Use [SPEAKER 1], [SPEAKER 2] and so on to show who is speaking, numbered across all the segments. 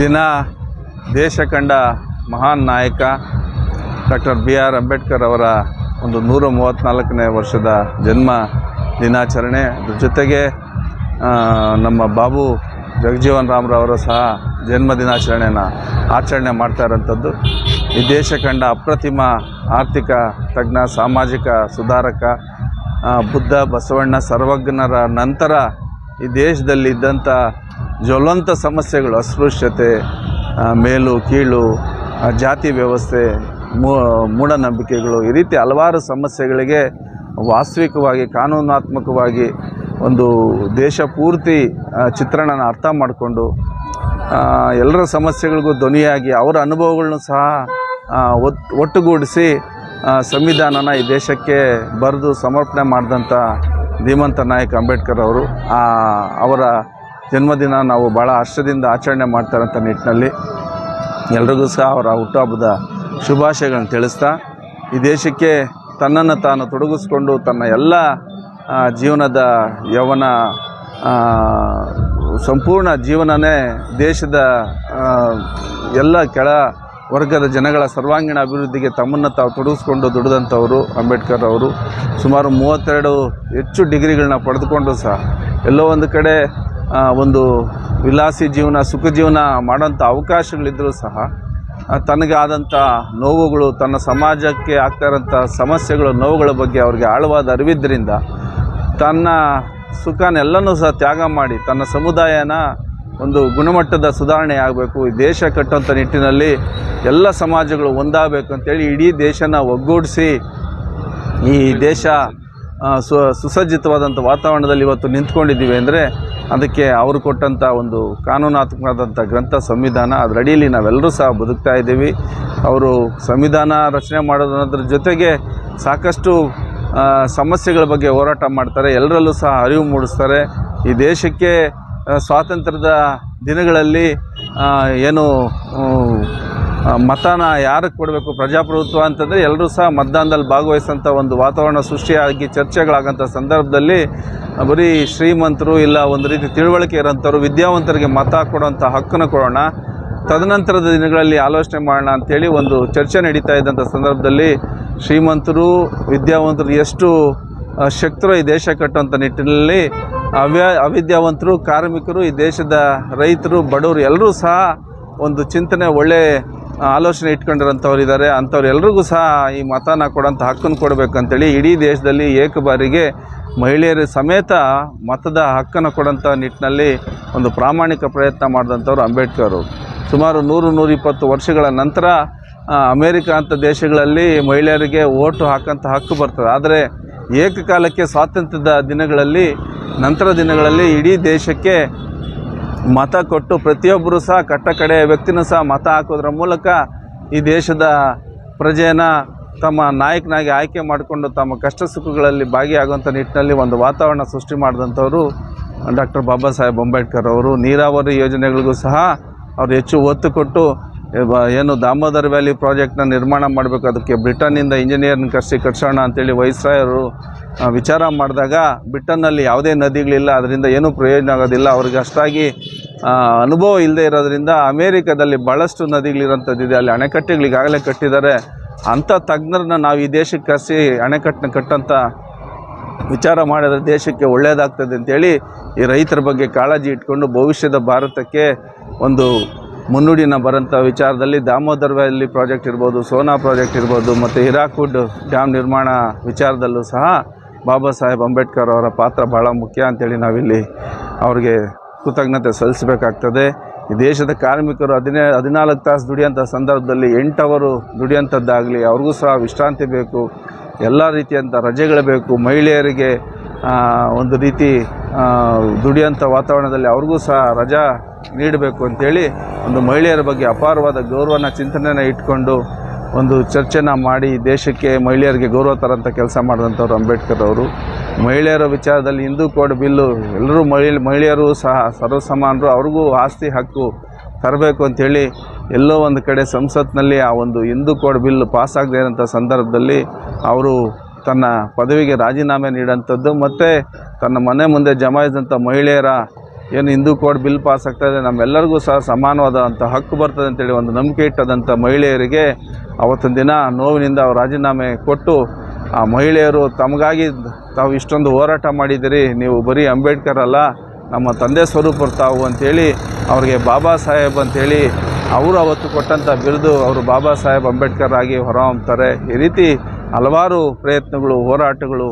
[SPEAKER 1] ದಿನ ದೇಶ ಕಂಡ ಮಹಾನ್ ನಾಯಕ ಡಾಕ್ಟರ್ ಬಿ ಆರ್ ಅಂಬೇಡ್ಕರ್ ಅವರ ಒಂದು ನೂರ ಮೂವತ್ತ್ನಾಲ್ಕನೇ ವರ್ಷದ ಜನ್ಮ ದಿನಾಚರಣೆ. ಅದ್ರ ಜೊತೆಗೆ ನಮ್ಮ ಬಾಬು ಜಗಜೀವನ್ ರಾಮ್ರವರು ಸಹ ಜನ್ಮ ದಿನಾಚರಣೆಯನ್ನು ಆಚರಣೆ ಮಾಡ್ತಾ ಇರೋಂಥದ್ದು. ಈ ದೇಶ ಕಂಡ ಅಪ್ರತಿಮ ಆರ್ಥಿಕ ತಜ್ಞ, ಸಾಮಾಜಿಕ ಸುಧಾರಕ ಬುದ್ಧ, ಬಸವಣ್ಣ, ಸರ್ವಜ್ಞರ ನಂತರ ಈ ದೇಶದಲ್ಲಿ ಇದ್ದಂಥ ಜ್ವಲಂತ ಸಮಸ್ಯೆಗಳು, ಅಸ್ಪೃಶ್ಯತೆ ಮೇಲು, ಕೀಳು ಜಾತಿ ವ್ಯವಸ್ಥೆ ಮೂಢನಂಬಿಕೆಗಳು, ಈ ರೀತಿ ಹಲವಾರು ಸಮಸ್ಯೆಗಳಿಗೆ ವಾಸ್ತವಿಕವಾಗಿ, ಕಾನೂನಾತ್ಮಕವಾಗಿ ಒಂದು ದೇಶ ಪೂರ್ತಿ ಚಿತ್ರಣನ ಅರ್ಥ ಮಾಡಿಕೊಂಡು ಎಲ್ಲರ ಸಮಸ್ಯೆಗಳಿಗೂ ಧ್ವನಿಯಾಗಿ ಅವರ ಅನುಭವಗಳನ್ನು ಸಹ ಒಟ್ಟುಗೂಡಿಸಿ ಸಂವಿಧಾನನ ಈ ದೇಶಕ್ಕೆ ಬರೆದು ಸಮರ್ಪಣೆ ಮಾಡಿದಂಥ ಧೀಮಂತ ನಾಯಕ್ ಅಂಬೇಡ್ಕರ್ ಅವರು ಅವರ ಜನ್ಮದಿನ ನಾವು ಭಾಳ ಹರ್ಷದಿಂದ ಆಚರಣೆ ಮಾಡ್ತಾರಂಥ ನಿಟ್ಟಿನಲ್ಲಿ. ಎಲ್ರಿಗೂ ಸಹ ಅವರ ಹುಟ್ಟುಹಬ್ಬದ ಶುಭಾಶಯಗಳನ್ನು ತಿಳಿಸ್ತಾ, ಈ ದೇಶಕ್ಕೆ ತನ್ನನ್ನು ತಾನು ತೊಡಗಿಸ್ಕೊಂಡು ತನ್ನ ಎಲ್ಲ ಜೀವನದ ಯೌವನ ಸಂಪೂರ್ಣ ಜೀವನನೇ ದೇಶದ ಎಲ್ಲ ಕೆಳ ವರ್ಗದ ಜನಗಳ ಸರ್ವಾಂಗೀಣ ಅಭಿವೃದ್ಧಿಗೆ ತಮ್ಮನ್ನು ತಾವು ತೊಡಗಿಸ್ಕೊಂಡು ದುಡಿದಂಥವರು ಅಂಬೇಡ್ಕರ್ ಅವರು, ಸುಮಾರು ಮೂವತ್ತೆರಡು ಹೆಚ್ಚು ಡಿಗ್ರಿಗಳನ್ನ ಪಡೆದುಕೊಂಡು ಸಹ. ಎಲ್ಲೋ ಒಂದು ಕಡೆ ಒಂದು ವಿಲಾಸಿ ಜೀವನ, ಸುಖ ಜೀವನ ಮಾಡೋಂಥ ಅವಕಾಶಗಳಿದ್ದರೂ ಸಹ ತನಗಾದಂಥ ನೋವುಗಳು, ತನ್ನ ಸಮಾಜಕ್ಕೆ ಆಗ್ತಾ ಇರೋಂಥ ಸಮಸ್ಯೆಗಳು, ನೋವುಗಳ ಬಗ್ಗೆ ಅವ್ರಿಗೆ ಆಳವಾದ ಅರಿವಿದ್ದರಿಂದ ತನ್ನ ಸುಖನೆಲ್ಲನೂ ಸಹ ತ್ಯಾಗ ಮಾಡಿ, ತನ್ನ ಸಮುದಾಯನ ಒಂದು ಗುಣಮಟ್ಟದ ಸುಧಾರಣೆ ಆಗಬೇಕು. ಈ ದೇಶ ಕಟ್ಟುವಂಥ ನಿಟ್ಟಿನಲ್ಲಿ ಎಲ್ಲ ಸಮಾಜಗಳು ಒಂದಾಗಬೇಕು ಅಂತೇಳಿ ಇಡೀ ದೇಶನ ಒಗ್ಗೂಡಿಸಿ ಈ ದೇಶ ಸು ಸುಸಜ್ಜಿತವಾದಂಥ ವಾತಾವರಣದಲ್ಲಿ ಇವತ್ತು ನಿಂತ್ಕೊಂಡಿದ್ದೀವಿ ಅಂದರೆ ಅದಕ್ಕೆ ಅವರು ಕೊಟ್ಟಂಥ ಒಂದು ಕಾನೂನಾತ್ಮಕವಾದಂಥ ಗ್ರಂಥ ಸಂವಿಧಾನ ಅದರಡಿಯಲ್ಲಿ ನಾವೆಲ್ಲರೂ ಸಹ ಬದುಕ್ತಾ ಇದ್ದೀವಿ. ಅವರು ಸಂವಿಧಾನ ರಚನೆ ಮಾಡೋದ್ರ ಜೊತೆಗೆ ಸಾಕಷ್ಟು ಸಮಸ್ಯೆಗಳ ಬಗ್ಗೆ ಹೋರಾಟ ಮಾಡ್ತಾರೆ. ಎಲ್ಲರಲ್ಲೂ ಸಹ ಅರಿವು ಮೂಡಿಸ್ತಾರೆ. ಈ ದೇಶಕ್ಕೆ ಸ್ವಾತಂತ್ರ್ಯದ ದಿನಗಳಲ್ಲಿ ಏನು ಮತನ ಯಾರಕ್ಕೆ ಕೊಡಬೇಕು, ಪ್ರಜಾಪ್ರಭುತ್ವ ಅಂತಂದರೆ ಎಲ್ಲರೂ ಸಹ ಮತದಾನದಲ್ಲಿ ಭಾಗವಹಿಸೋಂಥ ಒಂದು ವಾತಾವರಣ ಸೃಷ್ಟಿಯಾಗಿ ಚರ್ಚೆಗಳಾಗಂಥ ಸಂದರ್ಭದಲ್ಲಿ ಬರೀ ಶ್ರೀಮಂತರು ಇಲ್ಲ, ಒಂದು ರೀತಿ ತಿಳುವಳಿಕೆ ಇರೋಂಥವ್ರು ವಿದ್ಯಾವಂತರಿಗೆ ಮತ ಕೊಡೋಂಥ ಹಕ್ಕನ್ನು ಕೊಡೋಣ, ತದನಂತರದ ದಿನಗಳಲ್ಲಿ ಆಲೋಚನೆ ಮಾಡೋಣ ಅಂಥೇಳಿ ಒಂದು ಚರ್ಚೆ ನಡೀತಾ ಇದ್ದಂಥ ಸಂದರ್ಭದಲ್ಲಿ ಶ್ರೀಮಂತರು, ವಿದ್ಯಾವಂತರು ಎಷ್ಟು ಶಕ್ತರು ಈ ದೇಶ ಕಟ್ಟುವಂಥ ನಿಟ್ಟಿನಲ್ಲಿ ಅವ್ಯ ಅವಿದ್ಯಾವಂತರು, ಕಾರ್ಮಿಕರು, ಈ ದೇಶದ ರೈತರು, ಬಡವರು ಎಲ್ಲರೂ ಸಹ ಒಂದು ಚಿಂತನೆ, ಒಳ್ಳೆ ಆಲೋಚನೆ ಇಟ್ಕೊಂಡಿರೋಂಥವ್ರು ಇದ್ದಾರೆ. ಅಂಥವ್ರು ಎಲ್ರಿಗೂ ಸಹ ಈ ಮತನ ಕೊಡೋಂಥ ಹಕ್ಕನ್ನು ಕೊಡಬೇಕಂತೇಳಿ ಇಡೀ ದೇಶದಲ್ಲಿ ಏಕ ಬಾರಿಗೆ ಮಹಿಳೆಯರ ಸಮೇತ ಮತದ ಹಕ್ಕನ್ನು ಕೊಡೋಂಥ ನಿಟ್ಟಿನಲ್ಲಿ ಒಂದು ಪ್ರಾಮಾಣಿಕ ಪ್ರಯತ್ನ ಮಾಡಿದಂಥವ್ರು ಅಂಬೇಡ್ಕರ್ ಅವರು. ಸುಮಾರು ನೂರು, ನೂರಿಪ್ಪತ್ತು ವರ್ಷಗಳ ನಂತರ ಅಮೇರಿಕಾ ಅಮೇರಿಕ ಅಂಥ ದೇಶಗಳಲ್ಲಿ ಮಹಿಳೆಯರಿಗೆ ಓಟು ಹಾಕೋಂಥ ಹಕ್ಕು ಬರ್ತದೆ. ಆದರೆ ಏಕಕಾಲಕ್ಕೆ ಸ್ವಾತಂತ್ರ್ಯದ ದಿನಗಳಲ್ಲಿ ನಂತರ ದಿನಗಳಲ್ಲಿ ಇಡೀ ದೇಶಕ್ಕೆ ಮತ ಕೊಟ್ಟು ಪ್ರತಿಯೊಬ್ಬರು ಸಹ ಕಟ್ಟ ಕಡೆ ವ್ಯಕ್ತಿನೂ ಸಹ ಮತ ಹಾಕೋದ್ರ ಮೂಲಕ ಈ ದೇಶದ ಪ್ರಜೆಯನ್ನು ತಮ್ಮ ನಾಯಕನಾಗಿ ಆಯ್ಕೆ ಮಾಡಿಕೊಂಡು ತಮ್ಮ ಕಷ್ಟ ಸುಖಗಳಲ್ಲಿ ಭಾಗಿಯಾಗುವಂಥ ನಿಟ್ಟಿನಲ್ಲಿ ಒಂದು ವಾತಾವರಣ ಸೃಷ್ಟಿ ಮಾಡಿದಂಥವರು ಡಾಕ್ಟರ್ ಬಾಬಾ ಸಾಹೇಬ್ ಅಂಬೇಡ್ಕರ್ ಅವರು. ನೀರಾವರಿ ಯೋಜನೆಗಳಿಗೂ ಸಹ ಅವರು ಹೆಚ್ಚು ಒತ್ತು ಕೊಟ್ಟು ಏನು ದಾಮೋದರ್ ವ್ಯಾಲಿ ಪ್ರಾಜೆಕ್ಟ್ನ ನಿರ್ಮಾಣ ಮಾಡಬೇಕು. ಅದಕ್ಕೆ ಬ್ರಿಟನ್ನಿಂದ ಇಂಜಿನಿಯರ್ನ ಕರೆಸಿ ಕಟ್ಸೋಣ ಅಂತೇಳಿ ವಯಸ್ಸಾಯರು ವಿಚಾರ ಮಾಡಿದಾಗ ಬ್ರಿಟನ್ನಲ್ಲಿ ಯಾವುದೇ ನದಿಗಳಿಲ್ಲ, ಅದರಿಂದ ಏನೂ ಪ್ರಯೋಜನ ಆಗೋದಿಲ್ಲ. ಅವ್ರಿಗೆ ಅಷ್ಟಾಗಿ ಅನುಭವ ಇಲ್ಲದೆ ಇರೋದ್ರಿಂದ ಅಮೇರಿಕಾದಲ್ಲಿ ಭಾಳಷ್ಟು ನದಿಗಳಿರೋಂಥದ್ದಿದೆ ಅಲ್ಲಿ ಅಣೆಕಟ್ಟೆಗಳಿಗಾಗಲೇ ಕಟ್ಟಿದ್ದಾರೆ. ಅಂಥ ತಜ್ಞರನ್ನ ನಾವು ಈ ದೇಶಕ್ಕೆ ಕರೆಸಿ ಅಣೆಕಟ್ಟನ್ನ ಕಟ್ಟಂಥ ವಿಚಾರ ಮಾಡಿದ್ರೆ ದೇಶಕ್ಕೆ ಒಳ್ಳೆಯದಾಗ್ತದೆ ಅಂತೇಳಿ ಈ ರೈತರ ಬಗ್ಗೆ ಕಾಳಜಿ ಇಟ್ಕೊಂಡು ಭವಿಷ್ಯದ ಭಾರತಕ್ಕೆ ಒಂದು ಮುನ್ನುಡಿನ ಬರೋಂಥ ವಿಚಾರದಲ್ಲಿ ದಾಮೋದರ್ ವ್ಯಾಲಿ ಪ್ರಾಜೆಕ್ಟ್ ಇರ್ಬೋದು, ಸೋನಾ ಪ್ರಾಜೆಕ್ಟ್ ಇರ್ಬೋದು, ಮತ್ತು ಹಿರಾಕುಡ್ ಡ್ಯಾಮ್ ನಿರ್ಮಾಣ ವಿಚಾರದಲ್ಲೂ ಸಹ ಬಾಬಾ ಸಾಹೇಬ್ ಅಂಬೇಡ್ಕರ್ ಅವರ ಪಾತ್ರ ಭಾಳ ಮುಖ್ಯ ಅಂತೇಳಿ ನಾವಿಲ್ಲಿ ಅವ್ರಿಗೆ ಕೃತಜ್ಞತೆ ಸಲ್ಲಿಸಬೇಕಾಗ್ತದೆ. ಈ ದೇಶದ ಕಾರ್ಮಿಕರು ಹದಿನೇ, ಹದಿನಾಲ್ಕು ತಾಸು ದುಡಿಯೋಂಥ ಸಂದರ್ಭದಲ್ಲಿ ಎಂಟು ಅವರು ದುಡಿಯೋಂಥದ್ದಾಗಲಿ ಅವ್ರಿಗೂ ಸಹ ವಿಶ್ರಾಂತಿ ಬೇಕು, ಎಲ್ಲ ರೀತಿಯಂಥ ರಜೆಗಳು ಬೇಕು, ಮಹಿಳೆಯರಿಗೆ ಒಂದು ರೀತಿ ದುಡಿಯುವಂಥ ವಾತಾವರಣದಲ್ಲಿ ಅವ್ರಿಗೂ ಸಹ ರಜಾ ನೀಡಬೇಕು ಅಂತೇಳಿ ಒಂದು ಮಹಿಳೆಯರ ಬಗ್ಗೆ ಅಪಾರವಾದ ಗೌರವನ ಚಿಂತನೆನ ಇಟ್ಕೊಂಡು ಒಂದು ಚರ್ಚೆನ ಮಾಡಿ ದೇಶಕ್ಕೆ ಮಹಿಳೆಯರಿಗೆ ಗೌರವ ತರೋಂಥ ಕೆಲಸ ಮಾಡಿದಂಥವ್ರು ಅಂಬೇಡ್ಕರ್ ಅವರು. ಮಹಿಳೆಯರ ವಿಚಾರದಲ್ಲಿ ಹಿಂದೂ ಕೋಡ್ ಬಿಲ್ಲು, ಎಲ್ಲರೂ ಮಹಿಳೆ, ಮಹಿಳೆಯರು ಸಹ ಸರ್ವಸಮಾನರು, ಅವ್ರಿಗೂ ಆಸ್ತಿ ಹಕ್ಕು ತರಬೇಕು ಅಂಥೇಳಿ ಎಲ್ಲೋ ಒಂದು ಕಡೆ ಸಂಸತ್ನಲ್ಲಿ ಆ ಒಂದು ಹಿಂದೂ ಕೋಡ್ ಬಿಲ್ ಪಾಸಾಗದೇ ಇರೋಂಥ ಸಂದರ್ಭದಲ್ಲಿ ಅವರು ತನ್ನ ಪದವಿಗೆ ರಾಜೀನಾಮೆ ನೀಡೋಂಥದ್ದು ಮತ್ತು ತನ್ನ ಮನೆ ಮುಂದೆ ಜಮಾಯಿಸಿದಂಥ ಮಹಿಳೆಯರ ಏನು ಹಿಂದೂ ಕೋಡ್ ಬಿಲ್ ಪಾಸ್ ಆಗ್ತಾ ಇದೆ, ನಮ್ಮೆಲ್ಲರಿಗೂ ಸಹ ಸಮಾನವಾದಂಥ ಹಕ್ಕು ಬರ್ತದೆ ಅಂತೇಳಿ ಒಂದು ನಂಬಿಕೆ ಇಟ್ಟದಂಥ ಮಹಿಳೆಯರಿಗೆ ಅವತ್ತಿನ ದಿನ ನೋವಿನಿಂದ ಅವರು ರಾಜೀನಾಮೆ ಕೊಟ್ಟು, ಆ ಮಹಿಳೆಯರು ತಮಗಾಗಿ ತಾವು ಇಷ್ಟೊಂದು ಹೋರಾಟ ಮಾಡಿದ್ದೀರಿ, ನೀವು ಬರೀ ಅಂಬೇಡ್ಕರ್ ಅಲ್ಲ, ನಮ್ಮ ತಂದೆ ಸ್ವರೂಪರು ತಾವು ಅಂಥೇಳಿ ಅವ್ರಿಗೆ ಬಾಬಾ ಸಾಹೇಬ್ ಅಂಥೇಳಿ ಅವರು ಅವತ್ತು ಕೊಟ್ಟಂಥ ಬಿರುದು ಅವರು ಬಾಬಾ ಸಾಹೇಬ್ ಅಂಬೇಡ್ಕರ್ ಆಗಿ ಹೊರಹೊಮ್ತಾರೆ ಈ ರೀತಿ ಹಲವಾರು ಪ್ರಯತ್ನಗಳು, ಹೋರಾಟಗಳು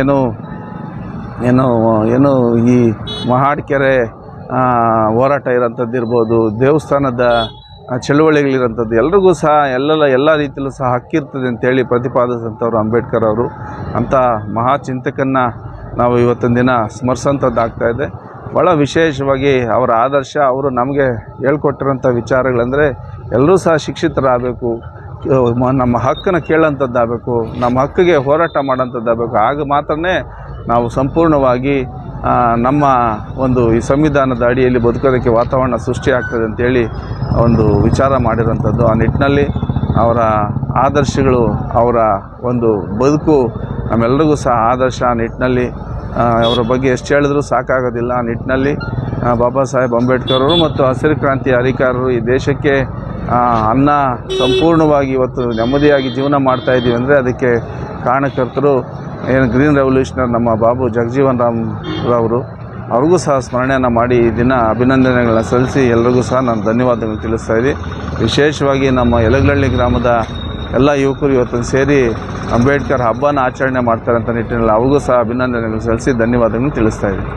[SPEAKER 1] ಏನು ಏನು ಏನು ಈ ಮಹಾಡ್ಕೆರೆ ಹೋರಾಟ ಇರೋಂಥದ್ದು ಇರ್ಬೋದು, ದೇವಸ್ಥಾನದ ಚಳುವಳಿಗಳಿರೋಂಥದ್ದು ಎಲ್ರಿಗೂ ಸಹ ಎಲ್ಲ ಎಲ್ಲ ರೀತಿಯಲ್ಲೂ ಸಹ ಹಕ್ಕಿರ್ತದೆ ಅಂತೇಳಿ ಪ್ರತಿಪಾದಿಸಿದಂಥವ್ರು ಅಂಬೇಡ್ಕರ್ ಅವರು. ಅಂಥ ಮಹಾ ಚಿಂತಕನ್ನು ನಾವು ಇವತ್ತಿನ ದಿನ ಸ್ಮರಿಸೋಂಥದ್ದಾಗ್ತಾ ಇದೆ. ಭಾಳ ವಿಶೇಷವಾಗಿ ಅವರ ಆದರ್ಶ, ಅವರು ನಮಗೆ ಹೇಳ್ಕೊಟ್ಟಿರೋಂಥ ವಿಚಾರಗಳಂದರೆ, ಎಲ್ಲರೂ ಸಹ ಶಿಕ್ಷಿತರಾಗಬೇಕು, ನಮ್ಮ ಹಕ್ಕನ್ನು ಕೇಳೋಂಥದ್ದಾಗಬೇಕು, ನಮ್ಮ ಹಕ್ಕಿಗೆ ಹೋರಾಟ ಮಾಡೋಂಥದ್ದಾಗಬೇಕು. ಆಗ ಮಾತ್ರ ನಾವು ಸಂಪೂರ್ಣವಾಗಿ ನಮ್ಮ ಒಂದು ಈ ಸಂವಿಧಾನದ ಅಡಿಯಲ್ಲಿ ಬದುಕೋದಕ್ಕೆ ವಾತಾವರಣ ಸೃಷ್ಟಿಯಾಗ್ತದೆ ಅಂತೇಳಿ ಒಂದು ವಿಚಾರ ಮಾಡಿರೋಂಥದ್ದು ಆ ನಿಟ್ಟಿನಲ್ಲಿ ಅವರ ಆದರ್ಶಗಳು, ಅವರ ಒಂದು ಬದುಕು ನಮ್ಮೆಲ್ಲರಿಗೂ ಸಹ ಆದರ್ಶ. ಆ ನಿಟ್ಟಿನಲ್ಲಿ ಅವರ ಬಗ್ಗೆ ಎಷ್ಟು ಹೇಳಿದ್ರೂ ಸಾಕಾಗೋದಿಲ್ಲ. ಆ ನಿಟ್ಟಿನಲ್ಲಿ ಬಾಬಾ ಸಾಹೇಬ್ ಅಂಬೇಡ್ಕರ್ ಅವರು ಮತ್ತು ಹಸಿರು ಕ್ರಾಂತಿ ಅಧಿಕಾರರು ಈ ದೇಶಕ್ಕೆ ಅನ್ನ ಸಂಪೂರ್ಣವಾಗಿ ಇವತ್ತು ನೆಮ್ಮದಿಯಾಗಿ ಜೀವನ ಮಾಡ್ತಾ ಇದ್ದೀವಿ ಅಂದರೆ ಅದಕ್ಕೆ ಕಾರಣಕರ್ತರು ಏನು ಗ್ರೀನ್ ರೆವಲ್ಯೂಷನರ್ ನಮ್ಮ ಬಾಬು ಜಗಜೀವನ್ ರಾಮ್ ರವರು. ಅವ್ರಿಗೂ ಸಹ ಸ್ಮರಣೆಯನ್ನು ಮಾಡಿ ಈ ದಿನ ಅಭಿನಂದನೆಗಳನ್ನ ಸಲ್ಲಿಸಿ ಎಲ್ರಿಗೂ ಸಹ ನಾನು ಧನ್ಯವಾದಗಳು ತಿಳಿಸ್ತಾ ಇದ್ದೀನಿ. ವಿಶೇಷವಾಗಿ ನಮ್ಮ ಯಲಗಲಹಳ್ಳಿ ಗ್ರಾಮದ ಎಲ್ಲ ಯುವಕರು ಇವತ್ತು ಸೇರಿ ಅಂಬೇಡ್ಕರ್ ಹಬ್ಬನ ಆಚರಣೆ ಮಾಡ್ತಾರೆ ಅಂತ ನಿಟ್ಟಿನಲ್ಲಿ ಅವ್ರಿಗೂ ಸಹ ಅಭಿನಂದನೆಗಳು ಸಲ್ಲಿಸಿ ಧನ್ಯವಾದಗಳನ್ನು ತಿಳಿಸ್ತಾ ಇದ್ದೀನಿ.